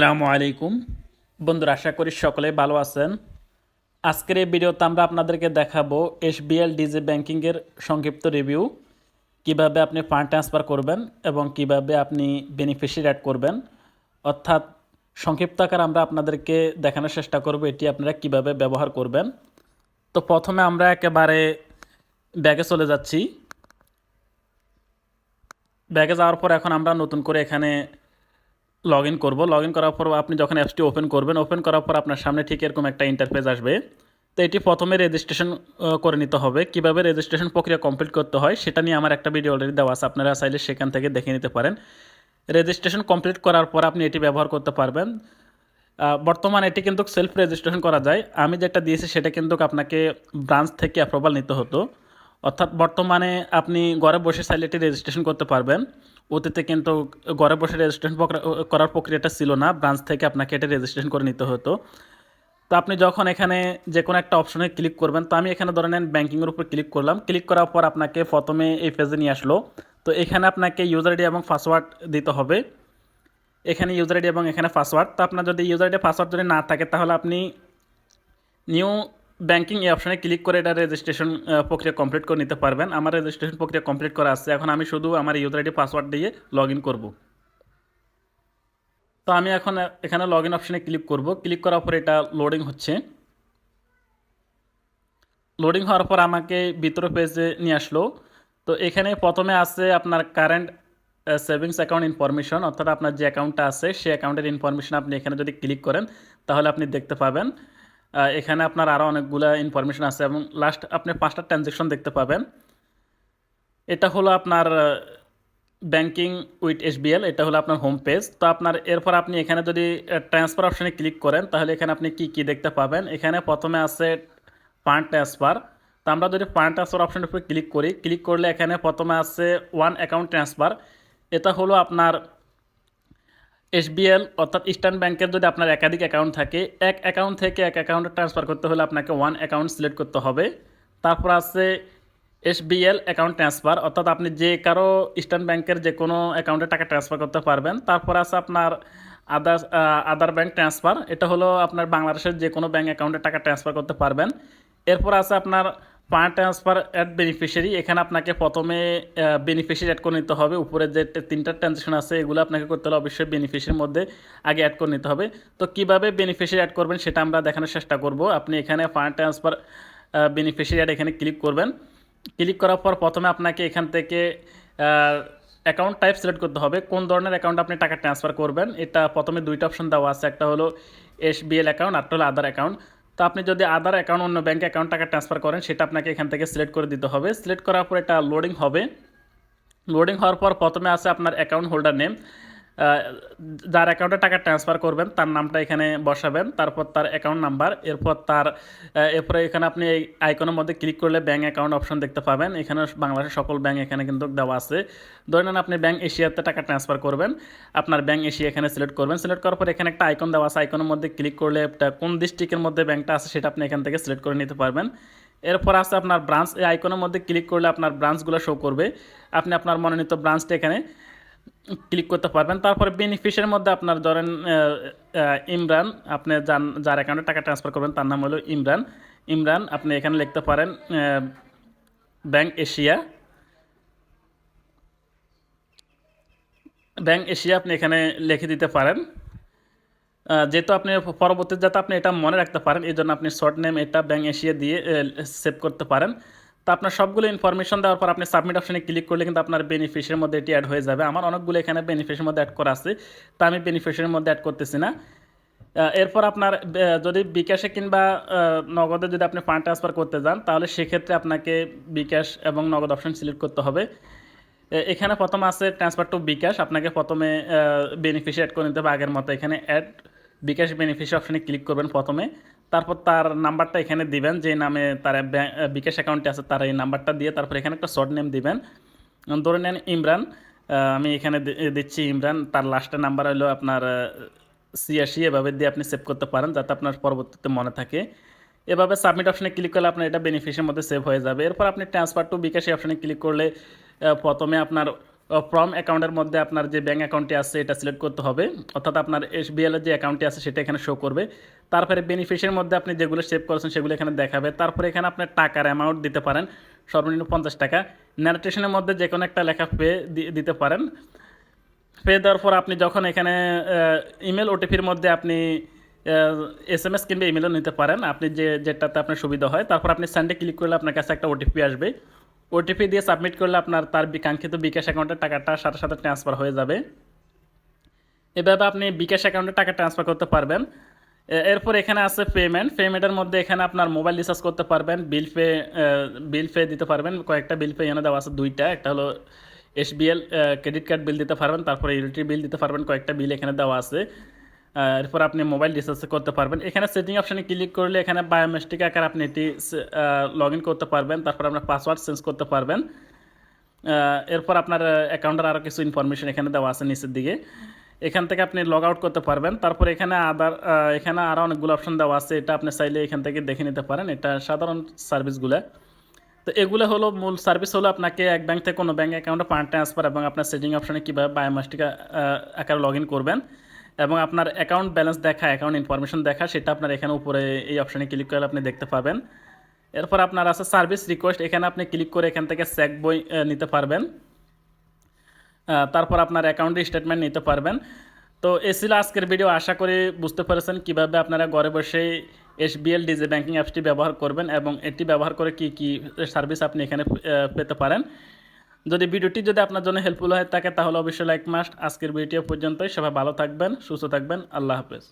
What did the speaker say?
আসসালামু আলাইকুম। বন্ধুরা, আশা করি সকলে ভালো আছেন। আজকের এই ভিডিওতে আমরা আপনাদেরকে দেখাবো এস এসবিএল ডিজি ব্যাংকিংয়ের সংক্ষিপ্ত রিভিউ। কীভাবে আপনি ফান্ড ট্রান্সফার করবেন এবং কীভাবে আপনি বেনিফিশিয়ারি অ্যাড করবেন। অর্থাৎ সংক্ষিপ্ত আকার আমরা আপনাদেরকে দেখানোর চেষ্টা করব এটি আপনারা কীভাবে ব্যবহার করবেন। তো প্রথমে আমরা একেবারে ব্যাগে চলে যাচ্ছি। ব্যাগে যাওয়ার পর এখন আমরা নতুন করে এখানে লগ ইন করব। লগ ইন করার পর আপনি যখন অ্যাপসটি ওপেন করবেন ওপেন করার পর আপনার সামনে ঠিক এরকম একটা ইন্টারফেস আসবে। তো এটি প্রথমে রেজিস্ট্রেশন করে নিতে হবে। কীভাবে রেজিস্ট্রেশন প্রক্রিয়া কমপ্লিট করতে হয় সেটা নিয়ে আমার একটা ভিডিও অলরেডি দেওয়া আছে। আপনারা চাইলে সেখান থেকে দেখে নিতে পারেন। রেজিস্ট্রেশন কমপ্লিট করার পর আপনি এটি ব্যবহার করতে পারবেন। বর্তমানে এটি কিন্তু সেলফ রেজিস্ট্রেশন করা যায়। আমি যেটা দিয়েছি সেটা কিন্তু আপনাকে ব্রাঞ্চ থেকে অ্যাপ্রুভাল নিতে হতো। অর্থাৎ বর্তমানে আপনি ঘরে বসে চাইলে এটি রেজিস্ট্রেশন করতে পারবেন। অতীতে কিন্তু ঘরে বসে রেজিস্ট্রেশন করার প্রক্রিয়াটা ছিল না। ব্রাঞ্চ থেকে আপনাকে এটা রেজিস্ট্রেশন করে নিতে হতো। তো আপনি যখন এখানে যে কোনো একটা অপশনে ক্লিক করবেন, তো আমি এখানে ধরে নেন ব্যাঙ্কিংয়ের উপর ক্লিক করলাম। ক্লিক করার পর আপনাকে প্রথমে এই পেজে নিয়ে আসলো। তো এখানে আপনাকে ইউজার আইডি এবং পাসওয়ার্ড দিতে হবে। এখানে ইউজার আইডি এবং এখানে পাসওয়ার্ড তো আপনার যদি ইউজার আইডি পাসওয়ার্ড যদি না থাকে, তাহলে আপনি নিউ ব্যাংকিং এই অপশানে ক্লিক করে এটা রেজিস্ট্রেশন প্রক্রিয়া কমপ্লিট করে নিতে পারবেন। আমার রেজিস্ট্রেশন প্রক্রিয়া কমপ্লিট করা আছে। এখন আমি শুধু আমার ইউজার আইডি পাসওয়ার্ড দিয়ে লগ ইন করব। তো আমি এখন এখানে লগ ইন অপশানে ক্লিক করব। ক্লিক করার পর এটা লোডিং হচ্ছে। লোডিং হওয়ার পর আমাকে ভিতরে পেজে নিয়ে আসলো। তো এখানে প্রথমে আছে আপনার কারেন্ট সেভিংস অ্যাকাউন্ট ইনফরমেশন অর্থাৎ আপনার যে অ্যাকাউন্টটা আছে, সেই অ্যাকাউন্টের ইনফরমেশন আপনি এখানে যদি ক্লিক করেন, তাহলে আপনি দেখতে পাবেন। এখানে আপনার আরও অনেকগুলো ইনফরমেশন আছে এবং লাস্ট আপনি পাঁচটা ট্রানজ্যাকশন দেখতে পাবেন। এটা হলো আপনার ব্যাংকিং উইথ এসবিএল এটা হলো আপনার হোম পেজ তো আপনার এরপর আপনি এখানে যদি ট্রান্সফার অপশানে ক্লিক করেন, তাহলে এখানে আপনি কি কি দেখতে পাবেন? এখানে প্রথমে আছে ফান্ড ট্রান্সফার তো আমরা যদি ফান্ড ট্রান্সফার অপশানের উপরে ক্লিক করি ক্লিক করলে এখানে প্রথমে আছে ওয়ান অ্যাকাউন্ট ট্রান্সফার এটা হলো আপনার এসবিএল অর্থাৎ ইস্টার্ন ব্যাংকের যদি আপনার একাধিক অ্যাকাউন্ট থাকে, এক অ্যাকাউন্ট থেকে এক অ্যাকাউন্টে ট্রান্সফার করতে হলে আপনাকে ওয়ান অ্যাকাউন্ট সিলেক্ট করতে হবে। তারপর আছে এসবিএল অ্যাকাউন্ট ট্রান্সফার, অর্থাৎ আপনি যে কারও ইস্টার্ন ব্যাংকের যে কোনো অ্যাকাউন্টে টাকা ট্রান্সফার করতে পারবেন। তারপর আছে আপনার আদার আদার ব্যাংক ট্রান্সফার, এটা হলো আপনার বাংলাদেশের যে কোনো ব্যাংক অ্যাকাউন্টে টাকা ট্রান্সফার করতে পারবেন। এরপর আছে আপনার ফান্ড ট্রান্সফার অ্যাড বেনিফিশিয়ারি এখানে আপনাকে প্রথমে বেনিফিশিয়ারি অ্যাড করে নিতে হবে। উপরে যে তিনটা ট্রানজেকশন আছে, এগুলো আপনাকে করতে হলে অবশ্যই বেনিফিশিয়ারির মধ্যে আগে অ্যাড করে নিতে হবে। তো কীভাবে বেনিফিশিয়ারি অ্যাড করবেন সেটা আমরা দেখানোর চেষ্টা করব। আপনি এখানে ফান্ড ট্রান্সফার বেনিফিশিয়ারি অ্যাড এখানে ক্লিক করবেন। ক্লিক করার পর প্রথমে আপনাকে এখান থেকে অ্যাকাউন্ট টাইপ সিলেক্ট করতে হবে। কোন ধরনের অ্যাকাউন্ট আপনি টাকা ট্রান্সফার করবেন, এটা প্রথমে দুইটা অপশন দেওয়া আছে। একটা হলো এস এসবিএল অ্যাকাউন্ট একটা হলো আদার অ্যাকাউন্ট তো আপনি যদি আদার অ্যাকাউন্ট অন্য ব্যাঙ্ক অ্যাকাউন্ট টাকা ট্রান্সফার করেন, সেটা আপনাকে এখান থেকে সিলেক্ট করে দিতে হবে। সিলেক্ট করার পর এটা লোডিং হবে। লোডিং হওয়ার পর প্রথমে আছে আপনার অ্যাকাউন্ট হোল্ডার নেম যার অ্যাকাউন্টে টাকা ট্রান্সফার করবেন, তার নামটা এখানে বসাবেন, তারপর তার অ্যাকাউন্ট নাম্বার এরপর তার এরপরে এখানে আপনি এই আইকনের মধ্যে ক্লিক করলে ব্যাঙ্ক অ্যাকাউন্ট অপশন দেখতে পাবেন। এখানে বাংলাদেশের সকল ব্যাঙ্ক এখানে কিন্তু দেওয়া আছে। ধরে নেন আপনি ব্যাঙ্ক এশিয়াতে টাকা ট্রান্সফার করবেন, আপনার ব্যাঙ্ক এশিয়া এখানে সিলেক্ট করবেন। সিলেক্ট করার পর এখানে একটা আইকন দেওয়া আছে। আইকনের মধ্যে ক্লিক করলে কোন ডিস্ট্রিক্টের মধ্যে ব্যাঙ্কটা আছে সেটা আপনি এখান থেকে সিলেক্ট করে নিতে পারবেন। এরপর আছে আপনার ব্রাঞ্চ এই আইকনের মধ্যে ক্লিক করলে আপনার ব্রাঞ্চগুলো শো করবে। আপনি আপনার মনোনীত ব্রাঞ্চটা এখানে ক্লিক করতে পারবেন। তারপরে বেনিফিশিয়ারির মধ্যে আপনার ধরেন ইমরান, আপনি যান, যার অ্যাকাউন্টে টাকা ট্রান্সফার করবেন, তার নাম হলো ইমরান। ইমরান, আপনি এখানে লিখতে পারেন ব্যাংক এশিয়া ব্যাংক এশিয়া আপনি এখানে লিখে দিতে পারেন। যেহেতু আপনি পরবর্তীতে যাতে আপনি এটা মনে রাখতে পারেন এই জন্য আপনি শর্ট নেম এটা ব্যাংক এশিয়া দিয়ে সেভ করতে পারেন। আপনার সবগুলো ইনফরমেশন দেওয়ার পর আপনি সাবমিট অপশানে ক্লিক করলে কিন্তু আপনার বেনিফিশিয়ার মধ্যে এটি অ্যাড হয়ে যাবে। আমার অনেকগুলো এখানে বেনিফিশিয়ার মধ্যে অ্যাড করা আছে, তা আমি বেনিফিশিয়ারির মধ্যে অ্যাড করতেছি না। এরপর আপনার যদি বিকাশে কিংবা নগদে যদি আপনি ফান্ড ট্রান্সফার করতে যান, তাহলে সেক্ষেত্রে আপনাকে বিকাশ এবং নগদ অপশন সিলেক্ট করতে হবে। এখানে প্রথম আছে ট্রান্সফার টু বিকাশ। আপনাকে প্রথমে বেনিফিশিয়ারি অ্যাড করে নিতে হবে আগের মতো। এখানে অ্যাড বিকাশ বেনিফিশিয়ারি অপশানে ক্লিক করবেন প্রথমে। তারপর তার নাম্বারটা এখানে দিবেন যে নামে তার বিকাশ অ্যাকাউন্টে আছে, তার এই নাম্বারটা দিয়ে তারপর এখানে একটা শর্ট নেম দিবেন। ধরে নেন ইমরান আমি এখানে দিচ্ছি ইমরান, তার লাস্টের নাম্বার হলো আপনার সিয়াশি এভাবে দিয়ে আপনি সেভ করতে পারেন, যাতে আপনার পরবর্তীতে মনে থাকে। এভাবে সাবমিট অপশনে ক্লিক করলে আপনার এটা বেনিফিশের মধ্যে সেভ হয়ে যাবে। এরপর আপনি ট্রান্সফার টু বিকাশ অপশানে ক্লিক করলে প্রথমে আপনার ফ্রম অ্যাকাউন্টের মধ্যে আপনার যে ব্যাঙ্ক অ্যাকাউন্টটি আছে, এটা সিলেক্ট করতে হবে। অর্থাৎ আপনার এসবিএল এর যে অ্যাকাউন্টটি আছে, সেটা এখানে শো করবে। তারপরে বেনিফিশিয়ারির মধ্যে আপনি যেগুলো সেভ করেছেন সেগুলো এখানে দেখাবে। তারপরে এখানে আপনার টাকার অ্যামাউন্ট দিতে পারেন, সর্বনিম্ন পঞ্চাশ টাকা। ন্যারেটেশনের মধ্যে যে কোনো একটা লেখা পে দিতে পারেন। পে দেওয়ার পর আপনি যখন এখানে ইমেল ওটিপির মধ্যে আপনি এস এম এস কিংবা ইমেলও নিতে পারেন, আপনি যে, যেটাতে আপনার সুবিধা হয়। তারপর আপনি সানডে ক্লিক করলে আপনার কাছে একটা ওটিপি আসবে। ওটিপি দিয়ে সাবমিট করলে আপনার তার বিকাঙ্ক্ষিত বিকাশ অ্যাকাউন্টের টাকাটা সাথে সাথে ট্রান্সফার হয়ে যাবে। এভাবে আপনি বিকাশ অ্যাকাউন্টে টাকা ট্রান্সফার করতে পারবেন। এরপর এখানে আছে পেমেন্ট পেমেন্টের মধ্যে এখানে আপনার মোবাইল রিচার্জ করতে পারবেন বিল পে বিল পে দিতে পারবেন। কয়েকটা বিল পে এখানে দেওয়া আছে, দুইটা। একটা হলো এসবিএল ক্রেডিট কার্ড বিল দিতে পারবেন, তারপরে ইউটিলিটি বিল দিতে পারবেন, কয়েকটা বিল এখানে দেওয়া আছে। এরপর আপনি মোবাইল রিচার্জ করতে পারবেন। এখানে সেটিং অপশানে ক্লিক করলে এখানে বায়োমেট্রিক আকার আপনি এটি লগ ইন করতে পারবেন, তারপর আপনার পাসওয়ার্ড চেঞ্জ করতে পারবেন। এরপর আপনার অ্যাকাউন্টের আরও কিছু ইনফরমেশন এখানে দেওয়া আছে নিচের দিকে। এখান থেকে আপনি লগ আউট করতে পারবেন। তারপর এখানে আদার এখানে আরও অনেকগুলো অপশন দেওয়া আছে। এটা আপনি চাইলে এখান থেকে দেখে নিতে পারেন। এটা সাধারণ সার্ভিসগুলো তো এগুলো হলো মূল সার্ভিস হলো আপনাকে এক ব্যাংক থেকে কোনো ব্যাঙ্ক অ্যাকাউন্টে ফান্ড ট্রান্সফার এবং আপনার সেটিং অপশানে কীভাবে বায়োমেট্রিক আকারে লগ ইন করবেন। এবং আপনার অ্যাকাউন্ট ব্যালেন্স দেখা অ্যাকাউন্ট ইনফরমেশন দেখা, সেটা আপনার এখানে উপরে এই অপশানে ক্লিক করলে আপনি দেখতে পাবেন। এরপর আপনার আছে সার্ভিস রিকোয়েস্ট এখানে আপনি ক্লিক করে এখান থেকে চেক বই নিতে পারবেন। তারপর আপনার অ্যাকাউন্টের স্টেটমেন্ট নিতে পারবেন। তো এ ছিল আজকের ভিডিও আশা করি বুঝতে পেরেছেন কীভাবে আপনারা ঘরে বসে এসবিএল, ডিজি ব্যাঙ্কিং অ্যাপসটি ব্যবহার করবেন এবং এটি ব্যবহার করে কি কি সার্ভিস আপনি এখানে পেতে পারেন। যদি ভিডিওটি যদি আপনার জন্য হেল্পফুল হয়ে থাকে, তাহলে অবশ্যই লাইক মাস্ট আজকের ভিডিও পর্যন্তই। সবাই ভালো থাকবেন, সুস্থ থাকবেন। আল্লাহ হাফেজ।